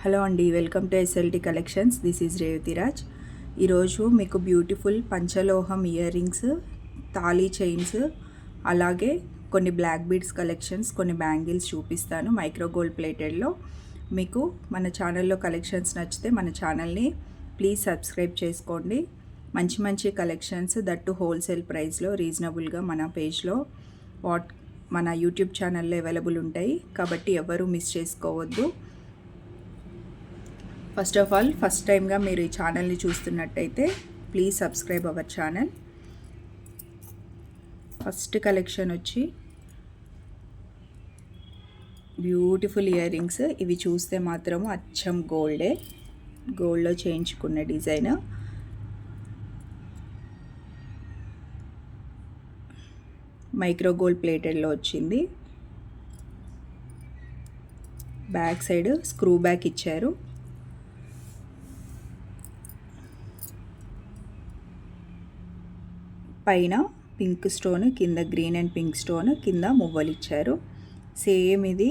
Hello అండి welcome to SLT collections. This is Revathiraj ఈరోజు మీకు బ్యూటిఫుల్ పంచలోహం ఇయర్ రింగ్స్ తాళీ చైన్స్ అలాగే కొన్ని బ్లాక్ బీడ్స్ కలెక్షన్స్ కొన్ని బ్యాంగిల్స్ చూపిస్తాను మైక్రో గోల్డ్ ప్లేటెడ్లో. మీకు మన ఛానల్లో కలెక్షన్స్ నచ్చితే మన ఛానల్ని ప్లీజ్ సబ్స్క్రైబ్ చేసుకోండి. మంచి మంచి కలెక్షన్స్ దట్టు హోల్సేల్ ప్రైస్లో రీజనబుల్గా మన పేజ్లో వాట్ మన యూట్యూబ్ ఛానల్లో అవైలబుల్ ఉంటాయి. కాబట్టి ఎవరు మిస్ చేసుకోవద్దు. ఫస్ట్ ఆఫ్ ఆల్ ఫస్ట్ టైంగా మీరు ఈ ఛానల్ని చూస్తున్నట్టయితే please subscribe our channel first collection వచ్చి బ్యూటిఫుల్ ఇయర్ రింగ్స్ ఇవి చూస్తే మాత్రం అచ్చం గోల్డే. గోల్డ్లో చేయించుకున్న డిజైన్ మైక్రో గోల్డ్ ప్లేటెడ్లో వచ్చింది. బ్యాక్ సైడ్ స్క్రూ బ్యాక్ ఇచ్చారు. పైన పింక్ స్టోన్ కింద గ్రీన్ అండ్ పింక్ స్టోన్ కింద మువ్వలు ఇచ్చారు. సేమ్ ఇది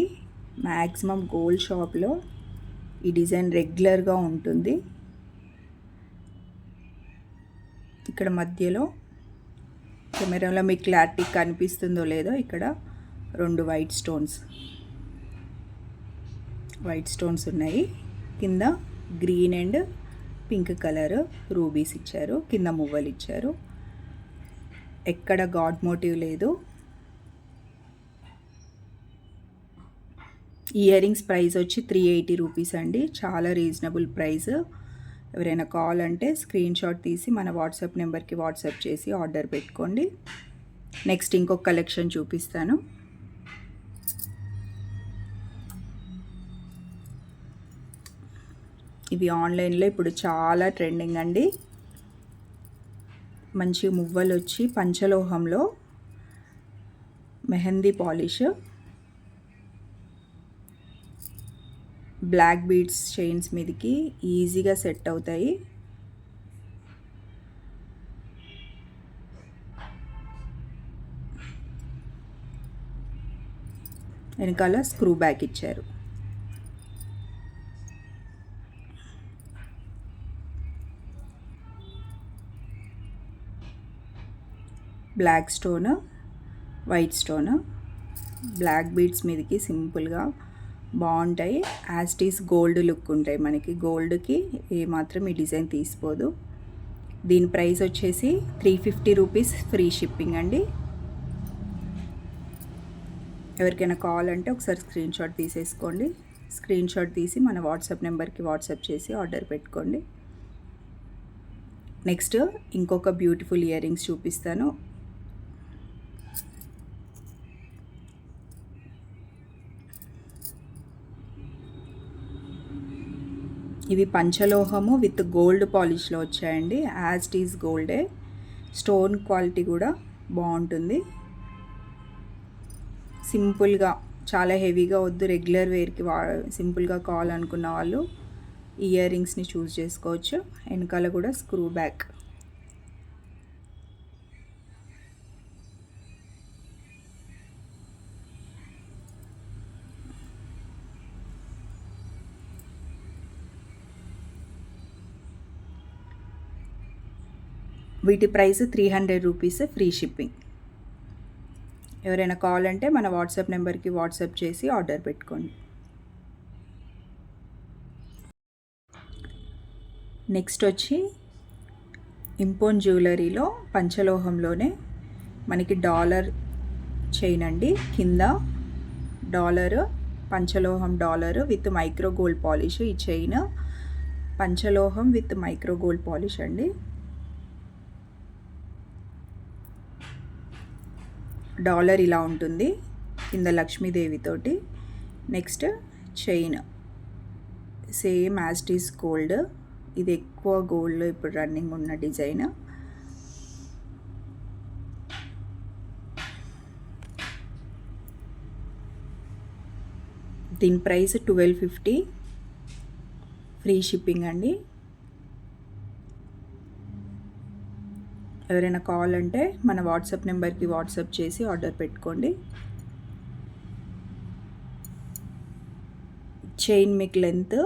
మ్యాక్సిమం గోల్డ్ షాప్లో. ఈ డిజైన్ రెగ్యులర్గా ఉంటుంది. ఇక్కడ మధ్యలో కెమెరాలో మీకు క్లారిటీ కనిపిస్తుందో లేదో ఇక్కడ రెండు వైట్ స్టోన్స్. వైట్ స్టోన్స్ ఉన్నాయి. కింద green and pink colour rubies ఇచ్చారు. కింద మువ్వలు ఇచ్చారు. ఎక్కడ గాడ్ మోటివ్ లేదు. ఇయర్ రింగ్స్ ప్రైస్ వచ్చి త్రీ ఎయిటీ రూపీస్ అండి. చాలా రీజనబుల్ ప్రైస్. ఎవరైనా కాల్ అంటే స్క్రీన్ షాట్ తీసి మన వాట్సాప్ నెంబర్కి వాట్సాప్ చేసి ఆర్డర్ పెట్టుకోండి. నెక్స్ట్ ఇంకొక కలెక్షన్ చూపిస్తాను. ఇవి ఆన్లైన్లో ఇప్పుడు చాలా ట్రెండింగ్ అండి. మంచి మువ్వలు వచ్చి పంచలోహంలో mehndi polish black beads chains మీదకి ఈజీగా సెట్ అవుతాయి. వెనకాల స్క్రూ బ్యాక్ ఇచ్చారు. Black stone white stone. Black beads మీదకి సింపుల్గా బాగుంటాయి. యాస్టీస్ గోల్డ్ లుక్ ఉంటాయి మనకి. గోల్డ్కి ఏమాత్రం ఈ డిజైన్ తీసిపోదు దీని ప్రైస్ వచ్చేసి three fifty rupees free shipping అండి. ఎవరికైనా కావాలంటే ఒకసారి స్క్రీన్ షాట్ తీసేసుకోండి. స్క్రీన్ షాట్ తీసి మన వాట్సాప్ నెంబర్కి వాట్సాప్ చేసి ఆర్డర్ పెట్టుకోండి. నెక్స్ట్ ఇంకొక బ్యూటిఫుల్ ఇయర్ రింగ్స్ చూపిస్తాను. ఇవి పంచలోహము విత్ గోల్డ్ పాలిష్లో వచ్చాయండి. యాజ్ ఈజ్ గోల్డే స్టోన్ క్వాలిటీ కూడా బాగుంటుంది. సింపుల్గా చాలా హెవీగా వద్దు. రెగ్యులర్ వేర్కి వా సింపుల్గా కావాలనుకున్న వాళ్ళు ఇయర్ రింగ్స్ని చూస్ చేసుకోవచ్చు. వెనకాల కూడా స్క్రూ బ్యాక్ వీటి price three hundred rupees free shipping ఎవరైనా కావాలంటే మన వాట్సాప్ నెంబర్కి వాట్సాప్ చేసి ఆర్డర్ పెట్టుకోండి. నెక్స్ట్ వచ్చి ఇంపోన్ జ్యువెలరీలో పంచలోహంలోనే మనకి డాలర్ చైన్ అండి. కింద dollar పంచలోహం dollar with micro gold polish ఈ చైన్. పంచలోహం విత్ మైక్రో గోల్డ్ పాలిష్ అండి. డాలర్ ఇలా ఉంటుంది. కింద లక్ష్మీదేవితోటి next chain. Same as it is gold. ఇది ఎక్కువ గోల్డ్లో ఇప్పుడు రన్నింగ్ ఉన్న డిజైన్. దీని price twelve fifty. Free shipping అండి. ఎవరైనా కావాలంటే మన వాట్సాప్ నెంబర్కి వాట్సాప్ చేసి ఆర్డర్ పెట్టుకోండి. చైన్ మీకు లెంత్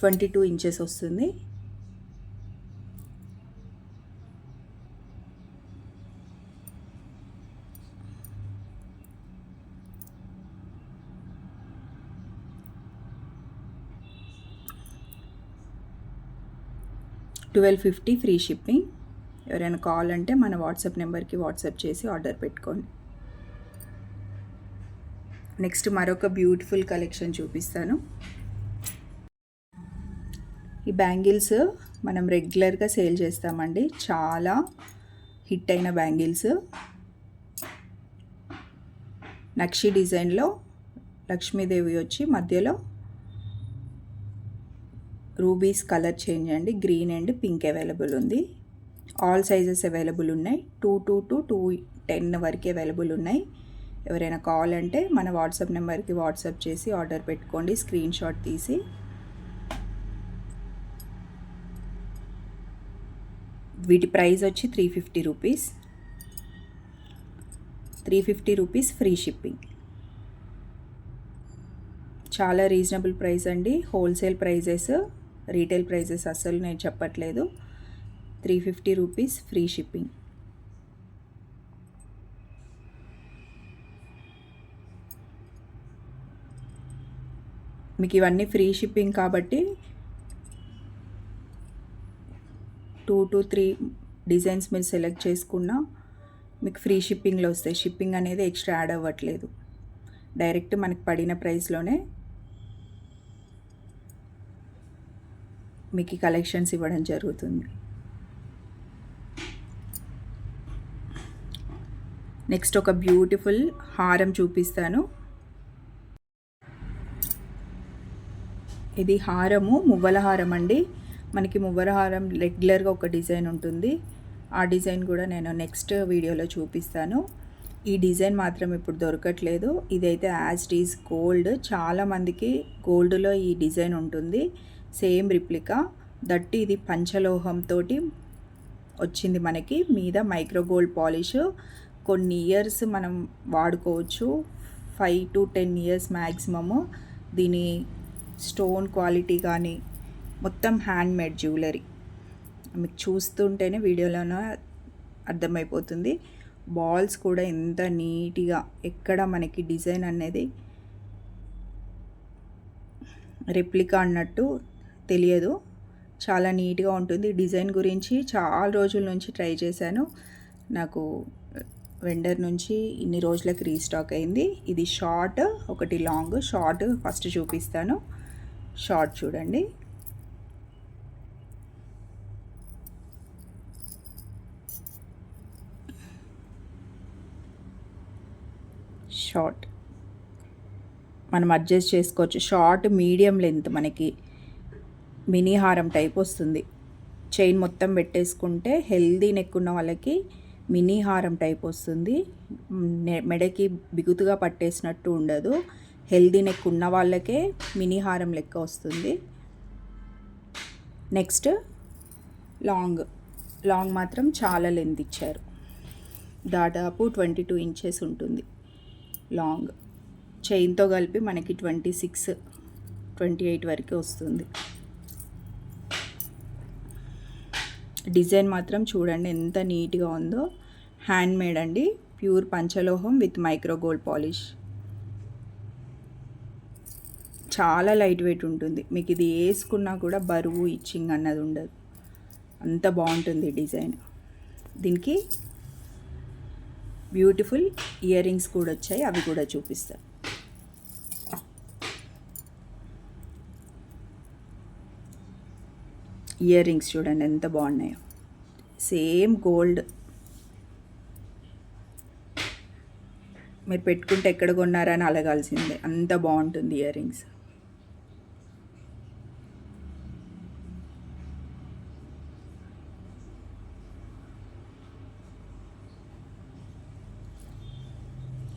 ట్వంటీ టూ ఇంచెస్ వస్తుంది. Twelve fifty free shipping. ఎవరైనా కాల్ అంటే మన వాట్సాప్ నెంబర్కి వాట్సాప్ చేసి ఆర్డర్ పెట్టుకోండి. నెక్స్ట్ మరొక బ్యూటిఫుల్ కలెక్షన్ చూపిస్తాను. ఈ బ్యాంగిల్స్ మనం రెగ్యులర్గా సేల్ చేస్తామండి. చాలా హిట్ అయిన బ్యాంగిల్స్. నక్షి డిజైన్లో లక్ష్మీదేవి వచ్చి మధ్యలో రూబీస్ కలర్ చేంజ్ అండి. గ్రీన్ అండ్ పింక్ అవైలబుల్ ఉంది. ఆల్ సైజెస్ అవైలబుల్ ఉన్నాయి. Two two two two ten వరకు అవైలబుల్ ఉన్నాయి. ఎవరైనా కాల్ అంటే మన వాట్సాప్ నెంబర్కి వాట్సాప్ చేసి ఆర్డర్ పెట్టుకోండి. స్క్రీన్ షాట్ తీసి. వీటి ప్రైస్ వచ్చి three fifty rupees. Three fifty rupees free shipping. చాలా రీజనబుల్ ప్రైస్ అండి. హోల్సేల్ ప్రైజెస్ రీటైల్ ప్రైజెస్ అస్సలు నేను చెప్పట్లేదు. Three fifty rupees free shipping. మీకు ఇవన్నీ ఫ్రీ షిప్పింగ్ కాబట్టి టూ టు త్రీ డిజైన్స్ మీరు సెలెక్ట్ చేసుకున్నా మీకు ఫ్రీ షిప్పింగ్లో వస్తాయి. షిప్పింగ్ అనేది ఎక్స్ట్రా యాడ్ అవ్వట్లేదు. డైరెక్ట్ మనకి పడిన ప్రైస్లోనే మీకు కలెక్షన్స్ ఇవ్వడం జరుగుతుంది. నెక్స్ట్ ఒక బ్యూటిఫుల్ హారం చూపిస్తాను. ఇది హారము మువ్వల హారం అండి. మనకి మువ్వల హారం రెగ్యులర్గా ఒక డిజైన్ ఉంటుంది. ఆ డిజైన్ కూడా నేను నెక్స్ట్ వీడియోలో చూపిస్తాను. ఈ డిజైన్ మాత్రం ఇప్పుడు దొరకట్లేదు. ఇదైతే యాజ్ ఈజ్ గోల్డ్. చాలామందికి గోల్డ్లో ఈ డిజైన్ ఉంటుంది. Same replica. దట్ ఇది పంచలోహంతో వచ్చింది మనకి. మీద మైక్రో గోల్డ్ పాలిష్. కొన్ని ఇయర్స్ మనం వాడుకోవచ్చు. Five to ten years maximum దీని స్టోన్ క్వాలిటీ కానీ మొత్తం హ్యాండ్ మేడ్ జ్యువెలరీ. మీకు చూస్తుంటేనే వీడియోలోనే అర్థమైపోతుంది. బాల్స్ కూడా ఎంత నీట్గా ఎక్కడ మనకి డిజైన్ అనేది రెప్లికా అన్నట్టు తెలియదు. చాలా నీట్గా ఉంటుంది. డిజైన్ గురించి చాలా రోజుల నుంచి ట్రై చేశాను. నాకు వెండర్ నుంచి ఇన్ని రోజులకు రీస్టాక్ అయింది. ఇది షార్ట్ ఒకటి లాంగ్. షార్ట్ ఫస్ట్ చూపిస్తాను. షార్ట్ చూడండి. షార్ట్. మనం అడ్జస్ట్ చేసుకోవచ్చు. షార్ట్ మీడియం లెంత్ మనకి. మినీ హారం టైప్ వస్తుంది. చైన్ మొత్తం పెట్టేసుకుంటే హెల్దీ నెక్ ఉన్న వాళ్ళకి మినీ హారం టైప్ వస్తుంది. మెడకి బిగుతుగా పట్టేసినట్టు ఉండదు. హెల్దీ నెక్ ఉన్న వాళ్ళకే మినీ హారం లెక్క వస్తుంది. Next long. లాంగ్ మాత్రం చాలా లెంత్ ఇచ్చారు. దాదాపు ట్వంటీ టూ ఇంచెస్ ఉంటుంది లాంగ్. చైన్తో కలిపి మనకి ట్వంటీ సిక్స్ ట్వంటీ ఎయిట్ వరకు వస్తుంది. డిజైన్ మాత్రం చూడండి ఎంత నీట్గా ఉందో. హ్యాండ్ మేడ్ అండి. ప్యూర్ పంచలోహం విత్ మైక్రో గోల్డ్ పాలిష్. చాలా లైట్ వెయిట్ ఉంటుంది. మీకు ఇది వేసుకున్నా కూడా బరువు ఇచ్చింగ్ అన్నది ఉండదు. అంత బాగుంటుంది డిజైన్. దీనికి బ్యూటిఫుల్ ఇయర్ రింగ్స్ కూడా వచ్చాయి. అవి కూడా చూపిస్తాను ఇయర్ రింగ్స్ చూడండి ఎంత బాగున్నాయో. Same gold. మీరు పెట్టుకుంటే ఎక్కడ కొన్నారని అలగాల్సిందే అంత బాగుంటుంది ఇయర్ రింగ్స్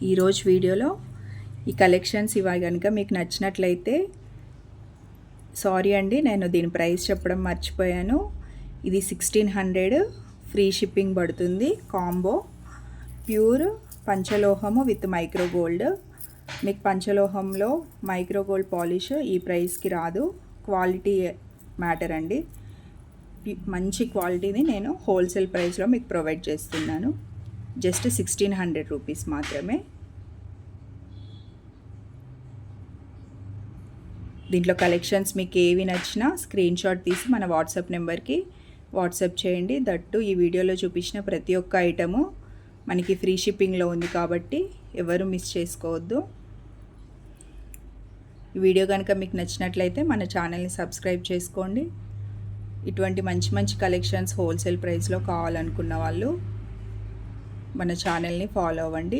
ఈరోజు వీడియోలో ఈ కలెక్షన్స్ ఇవి కనుక మీకు నచ్చినట్లయితే సారీ అండి నేను దీని ప్రైస్ చెప్పడం మర్చిపోయాను. ఇది సిక్స్టీన్ హండ్రెడ్ ఫ్రీ షిప్పింగ్ పడుతుంది. కాంబో ప్యూర్ పంచలోహము విత్ మైక్రో గోల్డ్. మీకు పంచలోహంలో మైక్రో గోల్డ్ పాలిష్ ఈ ప్రైస్కి రాదు. క్వాలిటీ మ్యాటర్ అండి. మంచి క్వాలిటీని నేను హోల్సేల్ ప్రైస్లో మీకు ప్రొవైడ్ చేస్తున్నాను. జస్ట్ సిక్స్టీన్ హండ్రెడ్ రూపీస్ మాత్రమే. దీంట్లో కలెక్షన్స్ మీకు ఏవి నచ్చినా స్క్రీన్ షాట్ తీసి మన వాట్సాప్ నెంబర్కి వాట్సాప్ చేయండి. దట్టు ఈ వీడియోలో చూపించిన ప్రతి ఒక్క ఐటము మనకి ఫ్రీ షిప్పింగ్లో ఉంది కాబట్టి ఎవరు మిస్ చేసుకోవద్దు. ఈ వీడియో కనుక మీకు నచ్చినట్లయితే మన ఛానల్ని సబ్స్క్రైబ్ చేసుకోండి. ఇటువంటి మంచి మంచి కలెక్షన్స్ హోల్సేల్ ప్రైస్లో కావాలనుకున్న వాళ్ళు మన ఛానల్ని ఫాలో అవ్వండి.